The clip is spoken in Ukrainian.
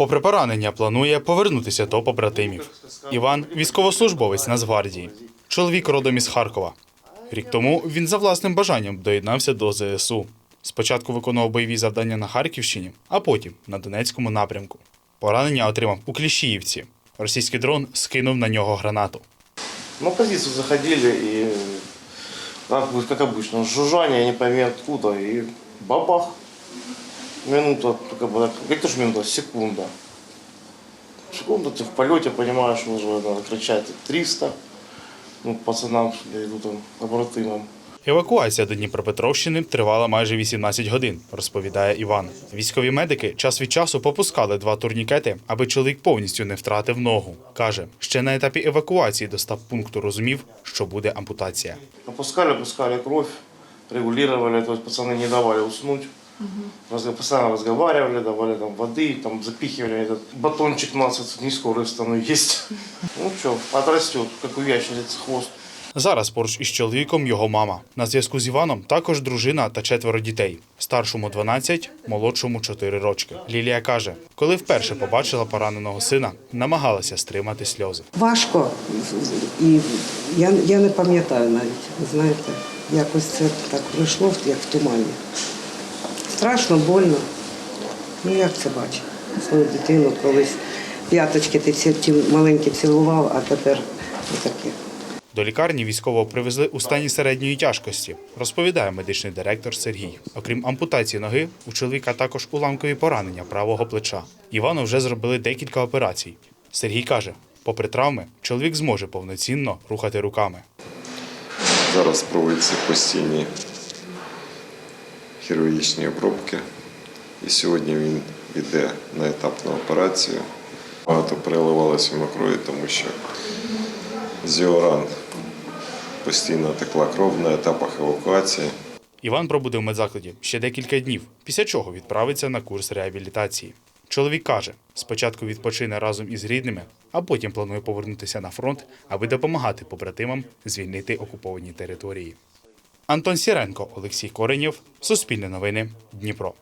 Попри поранення, планує повернутися до побратимів. Іван військовослужбовець Нацгвардії. Чоловік родом із Харкова. Рік тому він за власним бажанням доєднався до ЗСУ. Спочатку виконував бойові завдання на Харківщині, а потім на Донецькому напрямку. Поранення отримав у Кліщіївці. Російський дрон скинув на нього гранату. На позицию заходили как, бы- как обычно, жужжание, не пойми откуда, и бабах Минута, как бы, так, как тоже минута, секунда. Секунда, ты в полете понимаешь, уже надо кричать 300, ну, пацанам, я иду там, побратимам. Евакуація до Дніпропетровщини тривала майже 18 годин, розповідає Іван. Військові медики час від часу попускали два турнікети, аби чоловік повністю не втратив ногу. Каже, ще на етапі евакуації до стаб-пункту розумів, що буде ампутація. Опускали, опускали кровь, регулировали, то есть пацаны не давали уснуть. Разго- Постоянно разговаривали, давали там воды, там запихивали этот батончик 15 не скоро стану есть. Ну что, отрастет, как у ящерицы хвост. Зараз поруч із чоловіком його мама. На зв'язку з Іваном також дружина та четверо дітей. Старшому 12, молодшому 4 рочки. Лілія каже, коли вперше побачила пораненого сина, намагалася стримати сльози. Важко, і я, я не пам'ятаю навіть, ви знаєте, якось це так пройшло, як в тумані. Страшно, больно. Ну як це бачити? Свою дитину колись п'яточки ти ці, ті маленькі цілував, а тепер таке. До лікарні військового привезли у стані середньої тяжкості, розповідає медичний директор Сергій. Окрім ампутації ноги, у чоловіка також уламкові поранення правого плеча. Івану вже зробили декілька операцій. Сергій каже, попри травми, чоловік зможе повноцінно рухати руками. Зараз проводяться постійні хірургічні обробки. І сьогодні він йде на етапну операцію. Багато переливалося крові, тому що з його ран постійно текла кров на етапах евакуації. Іван пробуде в медзакладі ще декілька днів, після чого відправиться на курс реабілітації. Чоловік каже, спочатку відпочине разом із рідними, а потім планує повернутися на фронт, аби допомагати побратимам звільнити окуповані території. Антон Сіренко, Олексій Коренєв, Суспільне новини, Дніпро.